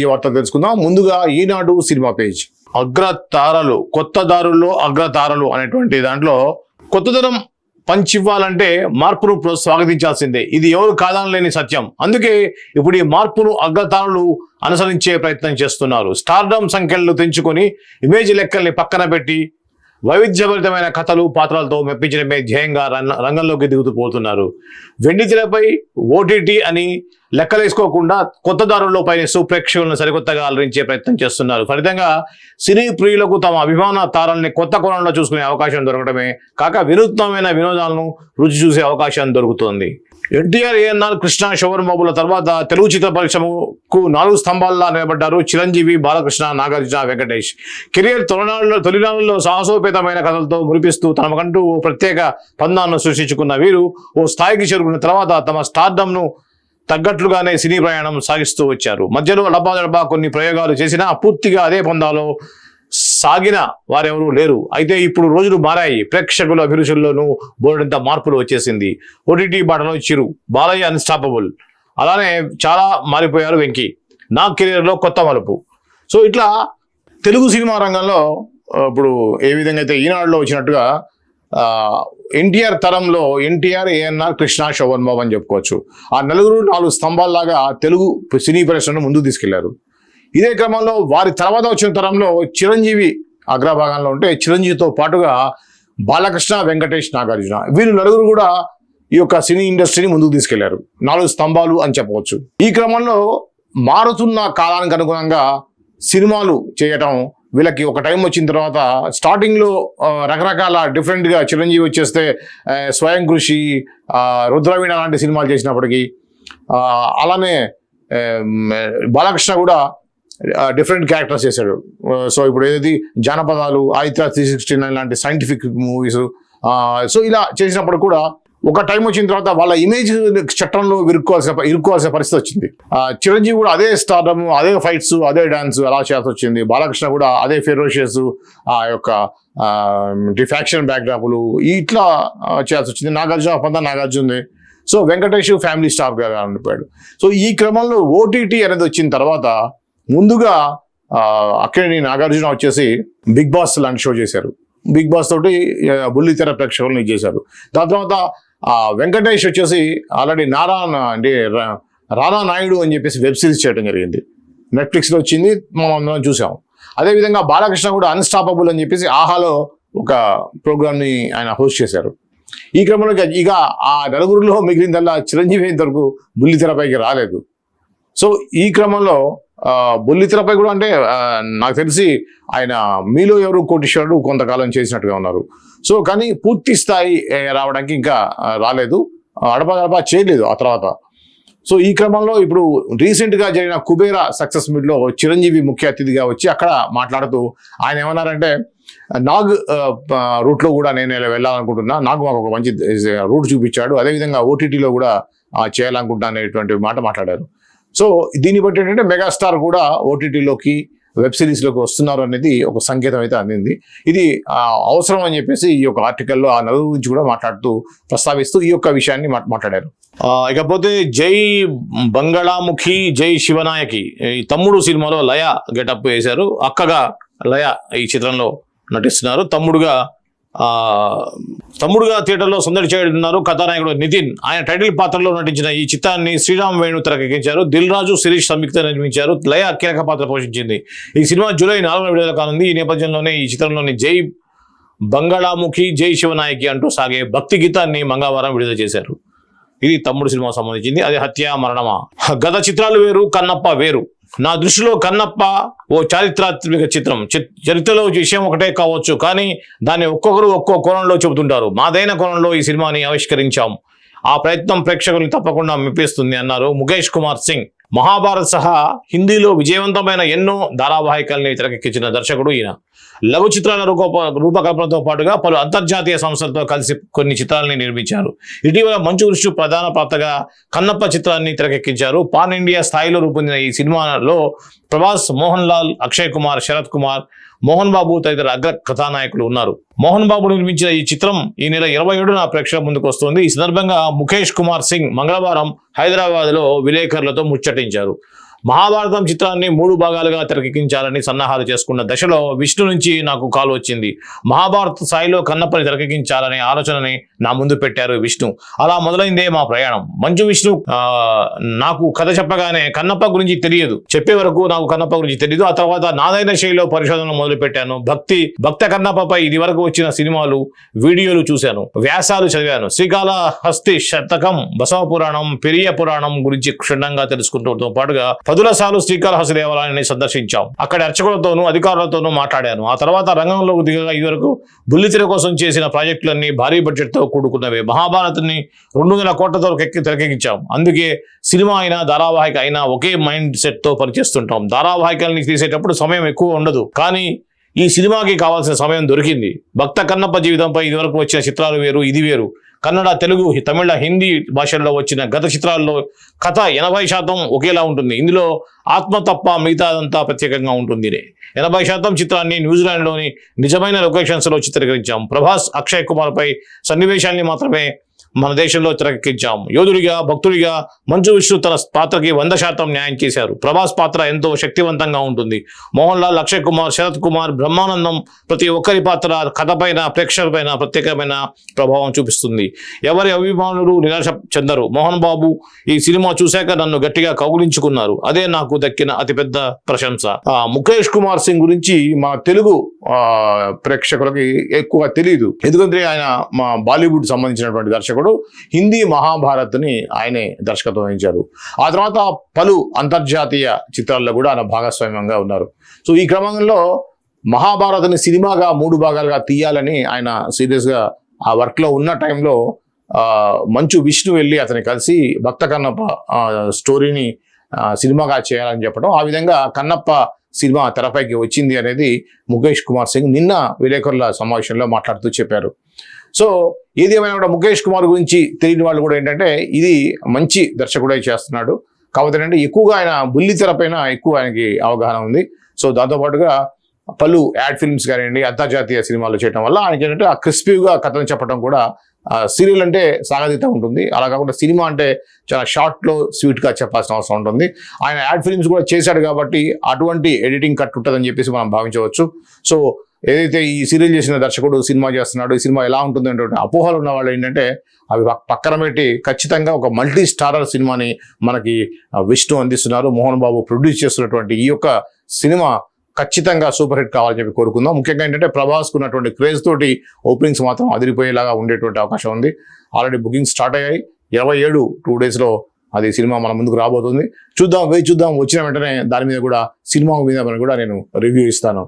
ఈ వార్త తెలుసుకుందాం. ముందుగా ఈనాడు సినిమా పేజ్. అగ్రతారలు కొత్త దారుల్లో అగ్రతారలు అనేటువంటి దాంట్లో కొత్తదనం పంచివ్వాలంటే మార్పును స్వాగతించాల్సిందే. ఇది ఎవరు కాదనలేని సత్యం. అందుకే ఇప్పుడు ఈ మార్పును అగ్రతారలు అనుసరించే ప్రయత్నం చేస్తున్నారు. స్టార్డమ్ సంఖ్యలను తెంచుకొని ఇమేజ్ లెక్కల్ని పక్కన పెట్టి వైవిధ్యభరితమైన కథలు పాత్రలతో మెప్పించడమే ధ్యేయంగా రంగ- రంగంలోకి దిగుతూ పోతున్నారు. వెండితెరపై ఓటీటీ అని లెక్కలేసుకోకుండా కొత్త దారుల్లో పయనిస్తూ ప్రేక్షకులను సరికొత్తగా అలరించే ప్రయత్నం చేస్తున్నారు. ఫలితంగా సినీ ప్రియులకు తమ అభిమాన తారల్ని కొత్త కోణంలో చూసుకునే అవకాశం దొరకడమే కాక వినూత్నమైన వినోదాలను రుచి చూసే అవకాశం దొరుకుతోంది. ఎన్టీఆర్ ఏఎన్ఆర్ కృష్ణ శోభన్ బాబుల తర్వాత తెలుగు చిత్ర పరిశ్రమకు నాలుగు స్తంభాల్లా నిలబడ్డారు చిరంజీవి బాలకృష్ణ నాగార్జున వెంకటేష్. కెరియర్ తొలినాళ్ళలో తొలినాళ్ళలో సాహసోపేతమైన కథలతో మురిపిస్తూ తమకంటూ ఓ ప్రత్యేక పందాన్ని సృష్టించుకున్న వీరు ఓ స్థాయికి చేరుకున్న తర్వాత తమ స్టార్డమ్ను తగ్గట్లుగానే సినీ ప్రయాణం సాగిస్తూ వచ్చారు. మధ్యలో డబ్బా డబ్బా కొన్ని ప్రయోగాలు చేసినా పూర్తిగా అదే పందాలో సాగిన వారెవరూ లేరు. అయితే ఇప్పుడు రోజులు మారాయి. ప్రేక్షకుల అభిరుచుల్లోనూ బోర్డంత మార్పులు వచ్చేసింది. ఓటీటీ బాటలో చిరు బాలయ్య అన్స్టాపబుల్ అలానే చాలా మారిపోయారు వెంకీ. నా కెరీర్లో కొత్త మలుపు. సో ఇట్లా తెలుగు సినిమా రంగంలో ఇప్పుడు ఏ విధంగా అయితే ఈనాడులో వచ్చినట్టుగా ఎన్టీఆర్ తరంలో ఎన్టీఆర్ ఏఎన్ఆర్ కృష్ణ శోభన్ బాబు అని చెప్పుకోవచ్చు. ఆ నలుగురు నాలుగు స్తంభాల్లాగా తెలుగు సినీ పరిశ్రమను ముందుకు తీసుకెళ్ళారు. ఇదే క్రమంలో వారి తర్వాత వచ్చిన తరంలో చిరంజీవి అగ్రభాగంలో ఉంటే చిరంజీవితో పాటుగా బాలకృష్ణ వెంకటేష్ నాగార్జున వీరు నలుగురు కూడా ఈ యొక్క సినీ ఇండస్ట్రీని ముందుకు తీసుకెళ్ళారు. నాలుగు స్తంభాలు అని చెప్పవచ్చు. ఈ క్రమంలో మారుతున్న కాలానికి అనుగుణంగా సినిమాలు చేయటం వీళ్ళకి ఒక టైం వచ్చిన తర్వాత స్టార్టింగ్లో రకరకాల డిఫరెంట్గా చిరంజీవి వచ్చేస్తే స్వయం కృషి రుద్రవీణ లాంటి సినిమాలు చేసినప్పటికీ అలానే బాలకృష్ణ కూడా డిఫరెంట్ క్యారెక్టర్స్ చేశాడు. సో ఇప్పుడు ఏది? జానపదాలు ఆయిత్ర త్రీ సిక్స్టీ నైన్ లాంటి సైంటిఫిక్ మూవీస్ సో ఇలా చేసినప్పుడు కూడా ఒక టైం వచ్చిన తర్వాత వాళ్ళ ఇమేజ్ చట్టంలో ఇరుక్కోవాల్సిన ఇరుక్కోవాల్సిన పరిస్థితి వచ్చింది. చిరంజీవి కూడా అదే స్టార్డమ్ అదే ఫైట్స్ అదే డాన్స్ అలా చేయాల్సి వచ్చింది. బాలకృష్ణ కూడా అదే ఫెరోషియస్ ఆ యొక్క ఫ్యాక్షన్ బ్యాక్డ్రాపులు ఇట్లా చేయాల్సి వచ్చింది. నాగార్జున పంత నాగార్జున సో వెంకటేష్ ఫ్యామిలీ స్టార్గా ఉండిపోయాడు సో ఈ క్రమంలో ఓటీటీ అనేది వచ్చిన తర్వాత ముందుగా అక్కినేని నాగార్జున వచ్చేసి బిగ్ బాస్ లాంటి షో చేశారు. బిగ్ బాస్ తోటి బుల్లితెర ప్రేక్షకులను చేశారు. దాని తర్వాత వెంకటేష్ వచ్చేసి ఆల్రెడీ నారా అంటే రా- రానా నాయుడు అని చెప్పేసి వెబ్ సిరీస్ చేయడం జరిగింది. నెట్ఫ్లిక్స్లో వచ్చింది మనం అందరం చూసాం. అదేవిధంగా బాలకృష్ణ కూడా అన్స్టాపబుల్ అని చెప్పేసి ఆహాలో ఒక ప్రోగ్రామ్ని ఆయన హోస్ట్ చేశారు. ఈ క్రమంలో ఇక- ఆ నలుగురిలో మిగిలిందల్లా చిరంజీవి ఇంతవరకు బుల్లితెరపైకి రాలేదు. సో ఈ క్రమంలో బుల్లితెరపై కూడా అంటే నాకు తెలిసి ఆయన మీలో ఎవరు కోటీశ్వరుడు కొంతకాలం చేసినట్టుగా ఉన్నారు. సో కానీ పూర్తి స్థాయి రావడానికి ఇంకా రాలేదు. అడప గడప చేయలేదు ఆ తర్వాత. సో ఈ క్రమంలో ఇప్పుడు రీసెంట్గా జరిగిన కుబేరా సక్సెస్ మీట్లో చిరంజీవి ముఖ్య అతిథిగా వచ్చి అక్కడ మాట్లాడుతూ ఆయన ఏమన్నారంటే నాగ్ రూట్లో కూడా నేను ఇలా వెళ్ళాలనుకుంటున్నా. నాకు మాకు ఒక మంచి రూట్ చూపించాడు. అదేవిధంగా ఓటీటీలో కూడా చేయాలనుకుంటున్నా అనేటువంటి మాట మాట్లాడారు. సో దీన్ని బట్టి ఏంటంటే మెగాస్టార్ కూడా ఓటీటీలోకి వెబ్ సిరీస్లోకి వస్తున్నారు అనేది ఒక సంకేతం అయితే అందింది. ఇది అవసరం అని చెప్పేసి ఈ యొక్క ఆర్టికల్లో ఆ నలుగురు గురించి కూడా మాట్లాడుతూ ప్రస్తావిస్తూ ఈ యొక్క విషయాన్ని మాట్లాడారు. ఇకపోతే జై బంగాళాముఖి జై శివనాయకి ఈ తమ్ముడు సినిమాలో లయ గెటప్ వేశారు. అక్కగా లయ ఈ చిత్రంలో నటిస్తున్నారు. తమ్ముడుగా తమ్ముడుగా థియేటర్లో సందడి చేయనున్నారు కథానాయకుడు నితిన్. ఆయన టైటిల్ పాత్రలో నటించిన ఈ చిత్రాన్ని శ్రీరామ్ వేణు తెరకెక్కించారు. దిల్ రాజు శిరీష్ సంయుక్త నిర్మించారు. లయ కీలక పాత్ర పోషించింది. ఈ సినిమా జూలై నాలుగున విడుదల కానుంది. ఈ నేపథ్యంలోనే ఈ చిత్రంలోని జై బంగాళాముఖి జై శివనాయకి అంటూ సాగే భక్తి గీతాన్ని మంగళవారం విడుదల చేశారు. ఇది తమ్ముడు సినిమా సంబంధించింది. అది హత్య మరణమా? గత చిత్రాలు వేరు కన్నప్ప వేరు. నా దృష్టిలో కన్నప్ప ఓ చారిత్రాత్మక చిత్రం. చి- చరిత్రలో విషయం ఒకటే కావచ్చు కానీ దాన్ని ఒక్కొక్కరు ఒక్కో కోణంలో చెబుతుంటారు. మాదైన కోణంలో ఈ సినిమాని ఆవిష్కరించాం. ఆ ప్రయత్నం ప్రేక్షకులు తప్పకుండా మెప్పిస్తుంది అన్నారు ముఖేష్ కుమార్ సింగ్. మహాభారత్ సహా హిందీలో విజయవంతమైన ఎన్నో ధారావాహికల్ని తెరకెక్కించిన దర్శకుడు ఈయన. లఘు చిత్రాల రూప రూపకల్పనతో పాటుగా పలు అంతర్జాతీయ సంస్థలతో కలిసి కొన్ని చిత్రాలని నిర్మించారు. ఇటీవల మంచు విష్ణు ప్రధాన పాత్రగా కన్నప్ప చిత్రాన్ని తెరకెక్కించారు. పాన్ ఇండియా స్థాయిలో రూపొందిన ఈ సినిమాలో ప్రభాస్ మోహన్ లాల్ అక్షయ్ కుమార్ శరత్ కుమార్ మోహన్ బాబు తదితర అగ్ర కథానాయకులు ఉన్నారు. మోహన్ బాబు నిర్మించిన ఈ చిత్రం ఈ నెల ఇరవై ఏడున ప్రేక్షకుల ముందుకు వస్తుంది. ఈ సందర్భంగా ముఖేష్ కుమార్ సింగ్ మంగళవారం హైదరాబాద్లో విలేకరులతో ముచ్చటించారు. మహాభారతం చిత్రాన్ని మూడు భాగాలుగా తెరకెక్కించాలని సన్నాహాలు చేసుకున్న దశలో విష్ణు నుంచి నాకు కాల్ వచ్చింది. మహాభారత స్థాయిలో కన్నప్పని తెరకెక్కించాలనే ఆలోచనని నా ముందు పెట్టారు విష్ణు. అలా మొదలైందే మా ప్రయాణం. మంచు విష్ణు నాకు కథ చెప్పగానే కన్నప్ప గురించి తెలియదు. చెప్పే వరకు నాకు కన్నప్ప గురించి తెలియదు ఆ తర్వాత నాదైన శైలిలో పరిశోధన మొదలు పెట్టాను భక్తి భక్త కన్నప్పపై ఇది వరకు వచ్చిన సినిమాలు వీడియోలు చూశాను. వ్యాసాలు చదివాను. శ్రీకాళ హస్తి శతకం బసవ పురాణం పెరియ పురాణం గురించి క్షుణ్ణంగా తెలుసుకుంటూ పాటుగా పదుల శ్రీకాళహస్తి దేవాలయాన్ని సందర్శించాం. అక్కడ అర్చకులతోనూ అధికారులతోనూ మాట్లాడాను. ఆ తర్వాత రంగంలోకి దిగగా ఇదివరకు బుల్లితెర కోసం చేసిన ప్రాజెక్టులన్నీ భారీ బడ్జెట్తో కూడుకున్నవే. మహాభారత్ని రెండు వందల కోట్లతో తెరకెక్కించాం. అందుకే సినిమా అయినా ధారావాహిక అయినా ఒకే మైండ్ సెట్తో పనిచేస్తుంటాం. ధారావాహికల్ని తీసేటప్పుడు సమయం ఎక్కువ ఉండదు. కానీ ఈ సినిమాకి కావాల్సిన సమయం దొరికింది. భక్త కన్నప్ప జీవితంపై ఇదివరకు వచ్చిన చిత్రాలు వేరు ఇది వేరు. కన్నడ తెలుగు తమిళ హిందీ భాషల్లో వచ్చిన గత చిత్రాల్లో కథ ఎనభై శాతం ఒకేలా ఉంటుంది. ఇందులో ఆత్మ తప్ప మిగతాదంతా ప్రత్యేకంగా ఉంటుంది ఎనభై శాతం చిత్రాన్ని న్యూజిలాండ్లోని నిజమైన లొకేషన్స్లో చిత్రీకరించాం. ప్రభాస్ అక్షయ్ కుమార్పై సన్నివేశాన్ని మాత్రమే మన దేశంలో తెరకెక్కించాం. యోధుడిగా భక్తుడిగా మంచు విష్ణు తన పాత్రకి వంద శాతం న్యాయం చేశారు. ప్రభాస్ పాత్ర ఎంతో శక్తివంతంగా ఉంటుంది. మోహన్ లాల్ అక్షయ్ కుమార్ శరత్ కుమార్ బ్రహ్మానందం ప్రతి ఒక్కరి పాత్ర కథపైన ప్రేక్షకులపైన ప్రత్యేకమైన ప్రభావం చూపిస్తుంది. ఎవరి అభిమానులు నిరాశ చెందరు. మోహన్ బాబు ఈ సినిమా చూశాక నన్ను గట్టిగా కౌగులించుకున్నారు. అదే నాకు దక్కిన అతిపెద్ద ప్రశంస. ఆ, ముఖేష్ కుమార్ సింగ్ గురించి మా తెలుగు ప్రేక్షకులకి ఎక్కువ తెలియదు ఎందుకంటే ఆయన మా బాలీవుడ్ సంబంధించినటువంటి దర్శకుడు హిందీ మహాభారత్ని ఆయనే దర్శకత్వం వహించారు. ఆ తర్వాత పలు అంతర్జాతీయ చిత్రాల్లో కూడా ఆయన భాగస్వామ్యంగా ఉన్నారు. సో ఈ క్రమంలో మహాభారత్ని సినిమాగా మూడు భాగాలుగా తీయాలని ఆయన సీరియస్గా ఆ వర్క్లో ఉన్న టైంలో మంచు విష్ణు వెళ్ళి అతని కలిసి భక్త కన్నప్ప స్టోరీని సినిమాగా చేయాలని చెప్పడం. ఆ విధంగా కన్నప్ప సినిమా తెరపైకి వచ్చింది అనేది ముఖేష్ కుమార్ సింగ్ నిన్న విలేకరుల సమావేశంలో మాట్లాడుతూ చెప్పారు. సో ఏది ఏమైనా కూడా ముఖేష్ కుమార్ గురించి తెలియని వాళ్ళు కూడా ఏంటంటే ఇది మంచి దర్శకుడే చేస్తున్నాడు. కాకపోతే ఏంటంటే ఎక్కువగా ఆయన బుల్లి తెర పైన ఎక్కువ ఆయనకి అవగాహన ఉంది. సో దాంతోపాటుగా పలు యాడ్ ఫిల్మ్స్ కానివ్వండి అంతర్జాతీయ సినిమాలు చేయడం వల్ల ఆయనకి ఏంటంటే ఆ క్రిస్పీగా కథను చెప్పడం కూడా సీరియల్ అంటే సాగతీత ఉంటుంది. అలా కాకుండా సినిమా అంటే చాలా షార్ట్లో స్వీట్గా చెప్పాల్సిన అవసరం ఉంటుంది. ఆయన యాడ్ ఫిల్మ్స్ కూడా చేశాడు కాబట్టి అటువంటి ఎడిటింగ్ కట్ ఉంటుందని చెప్పేసి మనం భావించవచ్చు. సో ఏదైతే ఈ సీరియల్ చేసిన దర్శకుడు సినిమా చేస్తున్నాడు ఈ సినిమా ఎలా ఉంటుంది అనేటువంటి అపోహలు ఉన్న వాళ్ళు ఏంటంటే అవి పక్కన పెట్టి ఖచ్చితంగా ఒక మల్టీ స్టారర్ సినిమాని మనకి విష్ణు అందిస్తున్నారు. మోహన్ బాబు ప్రొడ్యూస్ చేస్తున్నటువంటి ఈ యొక్క సినిమా ఖచ్చితంగా సూపర్ హిట్ కావాలని చెప్పి కోరుకుందాం. ముఖ్యంగా ఏంటంటే ప్రభాస్ ఉన్నటువంటి క్రేజ్ తోటి ఓపెనింగ్స్ మాత్రం అదిరిపోయేలాగా ఉండేటువంటి అవకాశం ఉంది. ఆల్రెడీ బుకింగ్ స్టార్ట్ అయ్యాయి. ఇరవై ఏడు టూ డేస్లో అది సినిమా మన ముందుకు రాబోతుంది. చూద్దాం వేచి చూద్దాం. వచ్చిన వెంటనే దాని మీద కూడా సినిమా మీద కూడా నేను రివ్యూ ఇస్తాను.